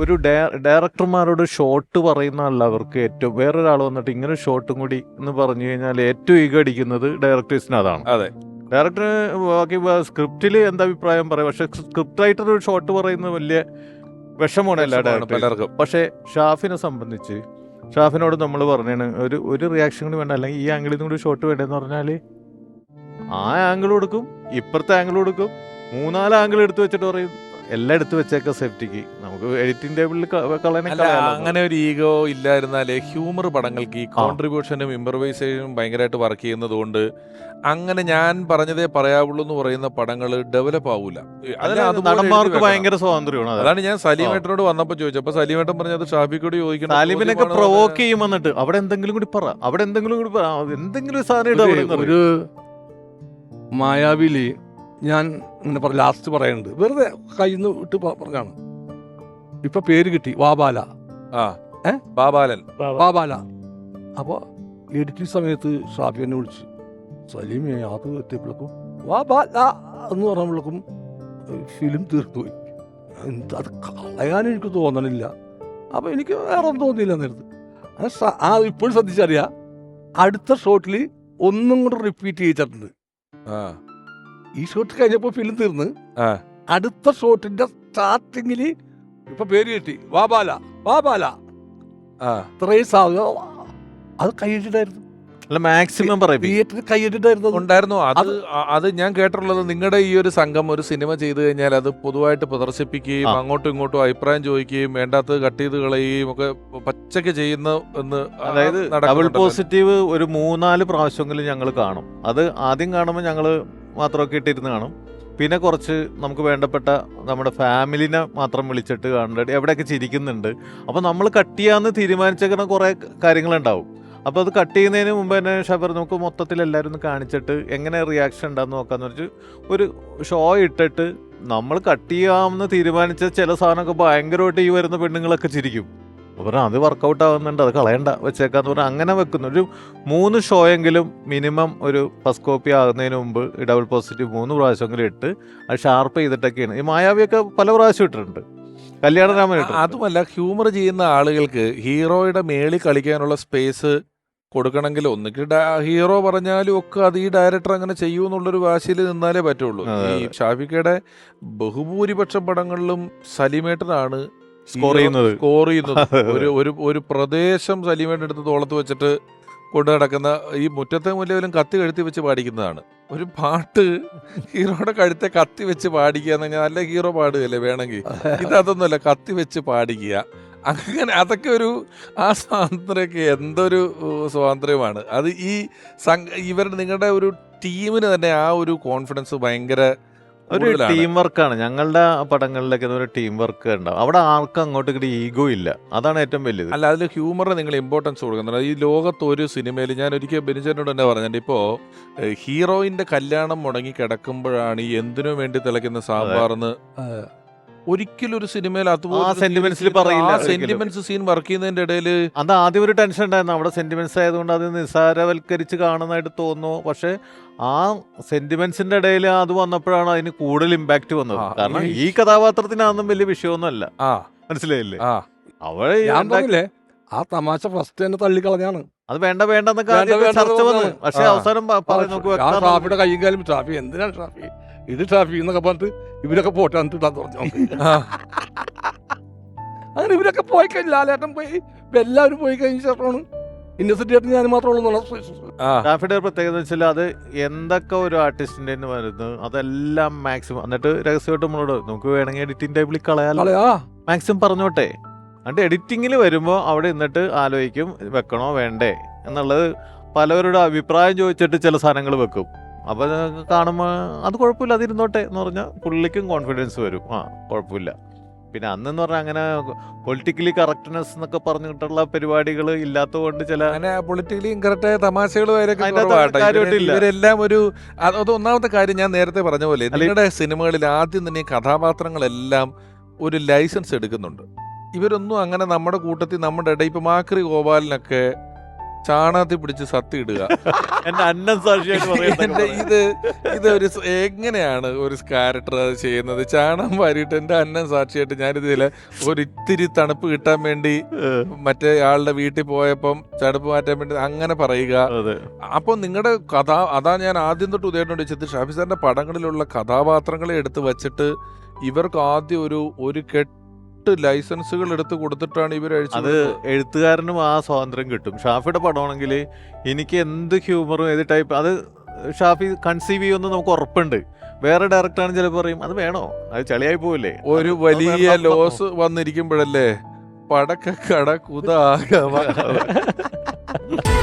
ഒരു ഡയറക്ടർമാരോട് ഷോട്ട് പറയുന്നതല്ല അവർക്ക് ഏറ്റവും വേറൊരാൾ വന്നിട്ട് ഇങ്ങനെ ഷോട്ടും കൂടി എന്ന് പറഞ്ഞു കഴിഞ്ഞാൽ ഏറ്റവും ഈഗ അടിക്കുന്നത് ഡയറക്ടേഴ്സിന് അതാണ്. അതെ. ഡയറക്ടർ ബാക്കി സ്ക്രിപ്റ്റിൽ എന്താ അഭിപ്രായം പറയും? പക്ഷെ സ്ക്രിപ്റ്റ് റൈറ്റർ ഒരു ഷോട്ട് പറയുന്നത് വലിയ വിഷമമാണ് എല്ലാ ഡയറക്ടർക്കും പക്ഷേ ഷാഫിനെ സംബന്ധിച്ച് ഷാഫിനോട് നമ്മൾ പറഞ്ഞാണ് ഒരു ഒരു റിയാക്ഷൻ കൂടി വേണ്ട അല്ലെങ്കിൽ ഈ ആംഗിളിൽ നിന്ന് കൂടി ഷോട്ട് വേണ്ടെന്ന് പറഞ്ഞാൽ ആ ആംഗിൾ കൊടുക്കും ഇപ്പുറത്തെ ആംഗിൾ കൊടുക്കും മൂന്നാൽ ആംഗിൾ എടുത്ത് വെച്ചിട്ട് പറയും എല്ലാം എടുത്തു വെച്ചേക്ക സേഫ്റ്റിക്ക് നമുക്ക് എഡിറ്റിംഗ് ടേബിളിൽ. അങ്ങനെ ഒരു ഈഗോ ഇല്ലായിരുന്നാലേ ഹ്യൂമർ പടങ്ങൾക്ക് ഈ കോൺട്രിബ്യൂഷനും ഇംപ്രവൈസേഷനും ഭയങ്കരമായിട്ട് വർക്ക് ചെയ്യുന്നത് കൊണ്ട് അങ്ങനെ ഞാൻ പറഞ്ഞതേ പറയാവുള്ളൂ എന്ന് പറയുന്ന പടങ്ങൾ ഡെവലപ്പ് ആവൂല. നടന്മാർക്ക് ഭയങ്കര സ്വാതന്ത്ര്യമാണ് അതാണ് ഞാൻ സലീമേട്ടനോട് വന്നപ്പോ ചോദിച്ചത്. അപ്പൊ സലീമേട്ടൻ പറഞ്ഞത് ഷാഫിക്കോട് ചോദിക്കണം പ്രൊവോക്ക് ചെയ്യും വന്നിട്ട്. അവിടെ എന്തെങ്കിലും കൂടി പറ. അവിടെ എന്തെങ്കിലും കൂടി പറ. എന്തെങ്കിലും സാധനം. ഒരു മായാവിൽ ഞാൻ ഇങ്ങനെ പറ ലാസ്റ്റ് പറയുന്നുണ്ട്. വെറുതെ കയ്യിൽ നിന്ന് ഇട്ട് പറഞ്ഞാണ് ഇപ്പൊ പേര് കിട്ടി വാബാല. ആ ഏ? ബാബാലൻ. വാബാല അപ്പോൾ എഡിറ്റിംഗ് സമയത്ത് ഷാഫി എന്നെ വിളിച്ചു സലീമേ അത് എത്തിയപ്പോഴേക്കും വാബാല എന്ന് പറയുമ്പോഴേക്കും ഫിലിം തീർത്തുപോയി. എന്ത് അത് കളയാൻ എനിക്ക് തോന്നണില്ല. അപ്പോൾ എനിക്ക് വേറെ ഒന്നും തോന്നിയില്ല നേരത്ത് ആ ഇപ്പോഴും ശ്രദ്ധിച്ചറിയാം. അടുത്ത ഷോട്ടിൽ ഒന്നും കൂടെ റിപ്പീറ്റ് ചെയ്തിട്ടുണ്ട് ആ. ഈ ഷോട്ട് കഴിഞ്ഞപ്പോൾ ഫിലിം തീർന്ന്. ആ. അടുത്ത ഷോട്ടിന്റെ സ്റ്റാർട്ടിങ്ങിൽ ഇപ്പൊ പേര് കിട്ടി. വാബാല വാബാല ആ. ഇത്രയും സാധനം. അത് കൈയിട്ടായിരുന്നു അല്ല മാക്സിമം ഉണ്ടായിരുന്നു. അത് അത് ഞാൻ കേട്ടിട്ടുള്ളത് നിങ്ങളുടെ ഈ ഒരു സംഘം ഒരു സിനിമ ചെയ്തു കഴിഞ്ഞാൽ അത് പൊതുവായിട്ട് പ്രദർശിപ്പിക്കുകയും. അങ്ങോട്ടും ഇങ്ങോട്ടും അഭിപ്രായം ചോദിക്കുകയും വേണ്ടാത്ത കട്ട് ചെയ്ത് കളയുകയും ഒക്കെ പച്ചക്ക് ചെയ്യുന്ന എന്ന് അതായത് ഡബിൾ പോസിറ്റീവ് ഒരു മൂന്നാൽ പ്രാവശ്യമെങ്കിലും ഞങ്ങൾ കാണും. അത് ആദ്യം കാണുമ്പോൾ ഞങ്ങൾ മാത്രമൊക്കെ ഇട്ടിരുന്ന് കാണും. പിന്നെ കുറച്ച് നമുക്ക് വേണ്ടപ്പെട്ട നമ്മുടെ ഫാമിലിനെ മാത്രം വിളിച്ചിട്ട് കാണേണ്ടത് എവിടെയൊക്കെ ചിരിക്കുന്നുണ്ട്. അപ്പോൾ നമ്മൾ കട്ട് ചെയ്യാമെന്ന് തീരുമാനിച്ചേക്കുന്ന കുറേ കാര്യങ്ങളുണ്ടാവും. അപ്പോൾ അത് കട്ട് ചെയ്യുന്നതിന് മുമ്പ് തന്നെ ഷബർ നമുക്ക് മൊത്തത്തിൽ എല്ലാവരും ഒന്ന് കാണിച്ചിട്ട് എങ്ങനെ റിയാക്ഷൻ ഉണ്ടാകുന്ന നോക്കാന്ന് വെച്ച് ഒരു ഷോ ഇട്ടിട്ട് നമ്മൾ കട്ട് ചെയ്യാമെന്ന് തീരുമാനിച്ച ചില സാധനമൊക്കെ ഭയങ്കരമായിട്ട് ഈ വരുന്ന പെണ്ണുങ്ങളൊക്കെ ചിരിക്കും. പറഞ്ഞാൽ അത് വർക്കൗട്ട് ആവുന്നുണ്ട് അത് കളയണ്ട വെച്ചേക്കാന്ന് പറഞ്ഞാൽ അങ്ങനെ വെക്കുന്നു. ഒരു മൂന്ന് ഷോയെങ്കിലും മിനിമം ഒരു ഫസ്റ്റ് കോപ്പി ആകുന്നതിന് മുമ്പ് ഡബിൾ പോസിറ്റീവ് മൂന്ന് പ്രാവശ്യമെങ്കിലും ഇട്ട് അത് ഷാർപ്പ് ചെയ്തിട്ടൊക്കെയാണ്. ഈ മായാവിയൊക്കെ പല പ്രാവശ്യം ഇട്ടിട്ടുണ്ട്. കല്യാണരാമൻ അതുമല്ല ഹ്യൂമർ ചെയ്യുന്ന ആളുകൾക്ക് ഹീറോയുടെ മേളിൽ കളിക്കാനുള്ള സ്പേസ് കൊടുക്കണമെങ്കിൽ ഒന്നുകിൽ ഹീറോ പറഞ്ഞാലും ഒക്കെ അത് ഈ ഡയറക്ടർ അങ്ങനെ ചെയ്യൂ എന്നുള്ളൊരു വാശിയിൽ നിന്നാലേ പറ്റുള്ളൂ. ഈ ഷാഫിക്കയുടെ ബഹുഭൂരിപക്ഷം പടങ്ങളിലും സലിമേട്ടനാണ് സ്കോർ ചെയ്യുന്നത്. സ്കോർ ചെയ്യുന്നത്. ഒരു ഒരു ഒരു പ്രദേശം സലീമേന്റെ എടുത്ത് തോളത്ത് വെച്ചിട്ട് കൊണ്ടു നടക്കുന്ന ഈ മുറ്റത്തെ മുല്ലയിലും കത്തി കഴുത്തി വെച്ച് പാടിക്കുന്നതാണ്. ഒരു പാട്ട് ഹീറോയുടെ കഴുത്തെ കത്തി വെച്ച് പാടിക്കുക എന്ന് പറഞ്ഞാൽ നല്ല ഹീറോ പാടുകയല്ലേ വേണമെങ്കിൽ. ഇതൊന്നുമല്ല കത്തി വെച്ച് പാടിക്കുക. അങ്ങനെ അതൊക്കെ ഒരു ആ സ്വാതന്ത്ര്യമൊക്കെ എന്തൊരു സ്വാതന്ത്ര്യമാണ്. അത് ഈ സംഘ ഇവരുടെ നിങ്ങളുടെ ഒരു ടീമിന് തന്നെ ആ ഒരു കോൺഫിഡൻസ് ഭയങ്കര ഒരു ടീം വർക്കാണ് ഞങ്ങളുടെ പടങ്ങളിലൊക്കെ ഒരു ടീം വർക്ക് ഉണ്ടാവും. അവിടെ ആർക്കും അങ്ങോട്ട് ഇങ്ങോട്ട് ഈഗോ ഇല്ല. അതാണ് ഏറ്റവും വലിയത് അല്ല അതിൽ ഹ്യൂമറിന് നിങ്ങൾ ഇമ്പോർട്ടൻസ് കൊടുക്കുന്നുണ്ട്. ഈ ലോകത്ത് ഒരു സിനിമയിൽ ഞാൻ ഒരിക്കൽ ബെനിച്ചനോട് തന്നെ പറഞ്ഞിട്ട് ഇപ്പോൾ ഹീറോയിന്റെ കല്യാണം മുടങ്ങി കിടക്കുമ്പോഴാണ് ഈ എന്തിനു വേണ്ടി തിളയ്ക്കുന്ന സാമ്പാർന്ന് ഒരിക്കലും ഒരു സിനിമയിൽ അതുപോലെ sentiments പറയില്ല. സെന്റിമെന്റ്സ് സീൻ വർക്ക് ചെയ്യുന്നതിന്റെ ഇടയിൽ അത് ആദ്യം ഒരു ടെൻഷൻ ഉണ്ടായിരുന്നു. അവിടെ സെന്റിമെന്റ്സ് ആയതുകൊണ്ട് അത് നിസ്സാരവൽക്കരിച്ച് കാണുന്നതായിട്ട് തോന്നുന്നു. പക്ഷെ ആ സെന്റിമെന്റ്സിന്റെ ഇടയിൽ അത് വന്നപ്പോഴാണ് അതിന് കൂടുതൽ ഇമ്പാക്ട് വന്നത്. കാരണം ഈ- കഥാപാത്രത്തിനാണെന്നും വലിയ വിഷയമൊന്നുമല്ല. ആ. മനസ്സിലായില്ലേ? അവളെ ഞാൻ പറഞ്ഞില്ലേ ആ തമാശ ഫസ്റ്റ് തന്നെ തള്ളിക്കളഞ്ഞാണ്. അത് വേണ്ട വേണ്ടെന്നൊക്കെ വേണ്ട, ആദ്യം വേണ്ട ചർച്ച വന്നു. പക്ഷെ അവസാനം കയ്യും കാലും ഷാഫി എന്തിനാണ് ഷാഫി ഇത് ഷാഫി എന്നൊക്കെ പറഞ്ഞിട്ട് ഇവരൊക്കെ പോട്ടെ എന്നിട്ട് ഇടാൻ പറഞ്ഞു ആ. അങ്ങനെ ഇവരൊക്കെ പോയി കഴിഞ്ഞു ലാലേട്ടൻ പോയി ഇപ്പൊ എല്ലാവരും പോയി കഴിഞ്ഞ ശേഷമാണ് ഇന്നസെന്റ് ആയിട്ട് ഞാൻ മാത്രമേ ഉള്ളൂ ഷാഫിയുടെ ഒരു പ്രത്യേകത വെച്ചാൽ അത് എന്തൊക്കെ ഒരു ആർട്ടിസ്റ്റിന്റെ വരുന്നു അതെല്ലാം മാക്സിമം എന്നിട്ട് രഹസ്യമായിട്ട് നമ്മളോട് നമുക്ക് വേണമെങ്കിൽ എഡിറ്റിംഗ് ടേബിളിൽ കളയാലോ. കളയാ. മാക്സിമം പറഞ്ഞോട്ടെ. എന്നിട്ട് എഡിറ്റിംഗിൽ വരുമ്പോൾ അവിടെ നിന്നിട്ട് ആലോചിക്കും വെക്കണോ വേണ്ടേ എന്നുള്ളത് പലവരുടെ അഭിപ്രായം ചോദിച്ചിട്ട് ചില സാധനങ്ങൾ വെക്കും. അപ്പോൾ കാണുമ്പോൾ അത് കുഴപ്പമില്ല അതിരുന്നോട്ടെ എന്ന് പറഞ്ഞാൽ പുള്ളിക്കും കോൺഫിഡൻസ് വരും. ആ കുഴപ്പമില്ല. പിന്നെ അന്നെന്ന് പറഞ്ഞാൽ അങ്ങനെ പൊളിറ്റിക്കലി കറക്റ്റ്നെസ് എന്നൊക്കെ പറഞ്ഞിട്ടുള്ള പരിപാടികൾ ഇല്ലാത്തതുകൊണ്ട് ചില അങ്ങനെ പൊളിറ്റിക്കലി. ഇവരെല്ലാം ഒരു അത് ഒന്നാമത്തെ കാര്യം ഞാൻ നേരത്തെ പറഞ്ഞ പോലെ നിങ്ങളുടെ സിനിമകളിൽ ആദ്യം തന്നെ കഥാപാത്രങ്ങളെല്ലാം ഒരു ലൈസൻസ് എടുക്കുന്നുണ്ട്. ഇവരൊന്നും അങ്ങനെ നമ്മുടെ കൂട്ടത്തിൽ നമ്മുടെ ഇടയിൽ ഇപ്പൊ മാക്രി ഗോപാലിനൊക്കെ ചാണകത്തിൽ പിടിച്ച് സത്തി ഇടുക. എന്റെ അന്നം സാക്ഷിയായിട്ട് എന്റെ പറയുന്നത് ഇത് ഇത് ഒരു സ് എങ്ങനെയാണ് ഒരു ക്യാരക്ടർ അത് ചെയ്യുന്നത്? ചാണകം വാരിയിട്ട് എന്റെ അന്നം സാക്ഷിയായിട്ട് ഞാനിത് ഒരു ഇത്തിരി തണുപ്പ് കിട്ടാൻ വേണ്ടി മറ്റേ ആളുടെ വീട്ടിൽ പോയപ്പം തണുപ്പ് മാറ്റാൻ വേണ്ടി അങ്ങനെ പറയുക. അതെ. അപ്പൊ നിങ്ങളുടെ കഥ അതാ ഞാൻ ആദ്യം തൊട്ട് ഉദയനോട് ചോദിച്ചത് ഷാഫി സാറിന്റെ പടങ്ങളിലുള്ള കഥാപാത്രങ്ങളെ എടുത്ത് വെച്ചിട്ട് ഇവർക്ക് ആദ്യം ഒരു ഒരു കെട്ട് ലൈസൻസുകൾ എടുത്ത് കൊടുത്തിട്ടാണ് ഇവർ അത് എഴുത്തുകാരനും ആ സ്വാതന്ത്ര്യം കിട്ടും. ഷാഫിയുടെ പടമാണെങ്കിൽ എനിക്ക് എന്ത് ഹ്യൂമറും ഏത് ടൈപ്പ് അത് ഷാഫി കൺസീവ് ചെയ്യുമെന്ന് നമുക്ക് ഉറപ്പുണ്ട്. വേറെ ഡയറക്ടറാണ് ചിലപ്പോൾ പറയും അത് വേണോ? അത് ചളിയായി പോവില്ലേ? ഒരു വലിയ ലോസ് വന്നിരിക്കുമ്പോഴല്ലേ പടക്ക കട കുത ആകവ.